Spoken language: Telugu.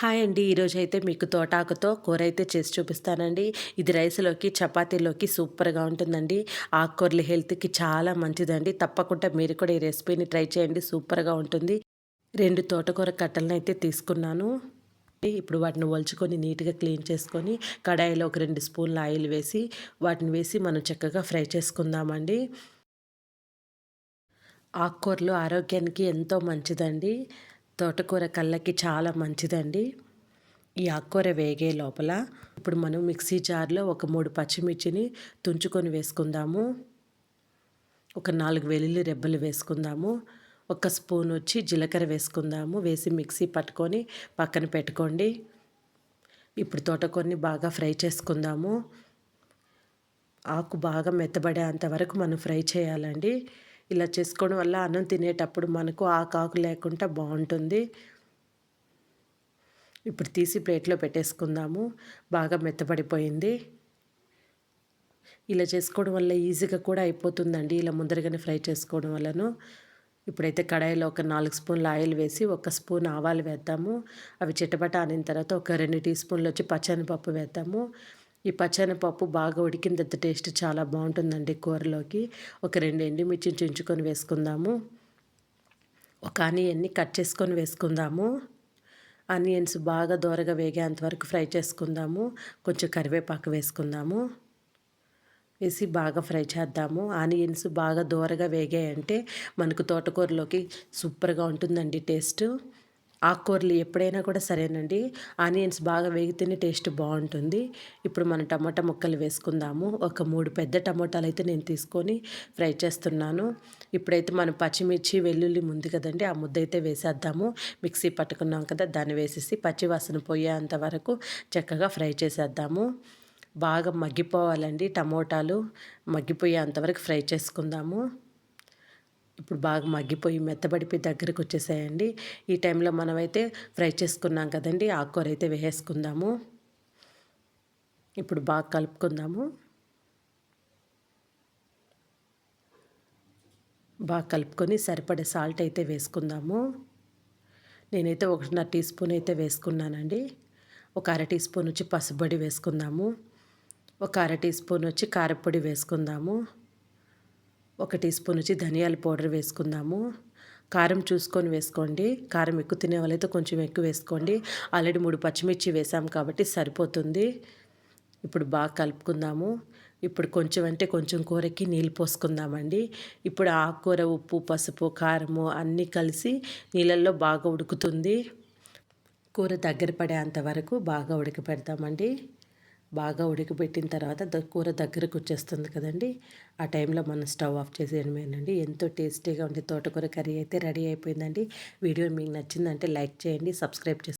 హాయ్ అండి. ఈరోజు అయితే మీకు తోటాకుతో కూర అయితే చేసి చూపిస్తానండి. ఇది రైస్లోకి చపాతీలోకి సూపర్గా ఉంటుందండి. ఆకుకూరలు హెల్త్కి చాలా మంచిదండి. తప్పకుండా మీరు కూడా ఈ రెసిపీని ట్రై చేయండి. సూపర్గా ఉంటుంది. రెండు తోటకూర కట్టలను అయితే తీసుకున్నాను. ఇప్పుడు వాటిని ఒలుచుకొని నీట్గా క్లీన్ చేసుకొని కడాయిలో ఒక రెండు స్పూన్ల ఆయిల్ వేసి వాటిని వేసి మనం చక్కగా ఫ్రై చేసుకుందామండి. ఆకుకూరలు ఆరోగ్యానికి ఎంతో మంచిదండి. తోటకూర కళ్ళకి చాలా మంచిదండి. ఈ ఆకుకూర వేగే లోపల ఇప్పుడు మనం మిక్సీ జార్లో ఒక మూడు పచ్చిమిర్చిని తుంచుకొని వేసుకుందాము. ఒక నాలుగు వెల్లుల్లి రెబ్బలు వేసుకుందాము. ఒక స్పూన్ వచ్చి జీలకర్ర వేసుకుందాము. వేసి మిక్సీ పట్టుకొని పక్కన పెట్టుకోండి. ఇప్పుడు తోటకూరని బాగా ఫ్రై చేసుకుందాము. ఆకు బాగా మెత్తబడేంత వరకు మనం ఫ్రై చేయాలండి. ఇలా చేసుకోవడం వల్ల అన్నం తినేటప్పుడు మనకు ఆకాకు లేకుండా బాగుంటుంది. ఇప్పుడు తీసి ప్లేట్లో పెట్టేసుకుందాము. బాగా మెత్తబడిపోయింది. ఇలా చేసుకోవడం వల్ల ఈజీగా కూడా అయిపోతుందండి. ఇలా ముందరగానే ఫ్రై చేసుకోవడం వల్లను. ఇప్పుడైతే కడాయిలో ఒక నాలుగు స్పూన్ల ఆయిల్ వేసి ఒక స్పూన్ ఆవాలు వేద్దాము. అవి చిట్టబట్ట ఆనిన తర్వాత ఒక రెండు టీ స్పూన్లు వచ్చి పచ్చనిపప్పు వేద్దాము. ఈ పచ్చనిపప్పు బాగా ఉడికిన తర్వాత టేస్ట్ చాలా బాగుంటుందండి కూరలోకి. ఒక రెండు ఎండుమిర్చి చించుకొని వేసుకుందాము. ఒక ఆనియన్ని కట్ చేసుకొని వేసుకుందాము. ఆనియన్స్ బాగా దోరగా వేగేంత వరకు ఫ్రై చేసుకుందాము. కొంచెం కరివేపాకు వేసుకుందాము. వేసి బాగా ఫ్రై చేద్దాము. ఆనియన్స్ బాగా దోరగా వేగాయంటే మనకు తోటకూరలోకి సూపర్గా ఉంటుందండి టేస్ట్. ఆకుకూరలు ఎప్పుడైనా కూడా సరేనండి. ఆనియన్స్ బాగా వేగితేనే టేస్ట్ బాగుంటుంది. ఇప్పుడు మనం టమాటా ముక్కలు వేసుకుందాము. ఒక మూడు పెద్ద టమాటాలు అయితే నేను తీసుకొని ఫ్రై చేస్తున్నాను. ఇప్పుడైతే మనం పచ్చిమిర్చి వెల్లుల్లి ముందు కదండి ఆ ముద్ద అయితే వేసేద్దాము. మిక్సీ పట్టుకున్నాం కదా దాన్ని వేసేసి పచ్చివాసన పోయేంత వరకు చక్కగా ఫ్రై చేసేద్దాము. బాగా మగ్గిపోవాలండి టమోటాలు. మగ్గిపోయేంతవరకు ఫ్రై చేసుకుందాము. ఇప్పుడు బాగా మగ్గిపోయి మెత్తబడిపోయి దగ్గరికి వచ్చేసాయండి. ఈ టైంలో మనమైతే ఫ్రై చేసుకున్నాం కదండి. ఆకుకూర అయితే వేసేసుకుందాము. ఇప్పుడు బాగా కలుపుకుందాము. బాగా కలుపుకొని సరిపడే సాల్ట్ అయితే వేసుకుందాము. నేనైతే ఒకటిన్నర టీ స్పూన్ అయితే వేసుకున్నానండి. ఒక అర టీ స్పూన్ వచ్చి పసుపొడి వేసుకుందాము. ఒక అర టీ స్పూన్ వచ్చి కారపొడి వేసుకుందాము. ఒక టీ స్పూన్ వచ్చి ధనియాల పౌడర్ వేసుకుందాము. కారం చూసుకొని వేసుకోండి. కారం ఎక్కువ తినే వాళ్ళైతే కొంచెం ఎక్కువ వేసుకోండి. ఆల్రెడీ మూడు పచ్చిమిర్చి వేసాం కాబట్టి సరిపోతుంది. ఇప్పుడు బాగా కలుపుకుందాము. ఇప్పుడు కొంచెం అంటే కొంచెం కూరకి నీళ్ళు పోసుకుందామండి. ఇప్పుడు ఆకుకూర ఉప్పు పసుపు కారము అన్నీ కలిసి నీళ్ళల్లో బాగా ఉడుకుతుంది. కూర దగ్గర పడేంత వరకు బాగా ఉడకపెడతామండి. బాగా ఉడకబెట్టిన తర్వాత కూర దగ్గరకు వచ్చేస్తుంది కదండి. ఆ టైంలో మనం స్టవ్ ఆఫ్ చేసేయడమేనండి. ఎంతో టేస్టీగా ఉండే తోటకూర కర్రీ అయితే రెడీ అయిపోయిందండి. వీడియో మీకు నచ్చిందంటే లైక్ చేయండి సబ్స్క్రైబ్ చేసి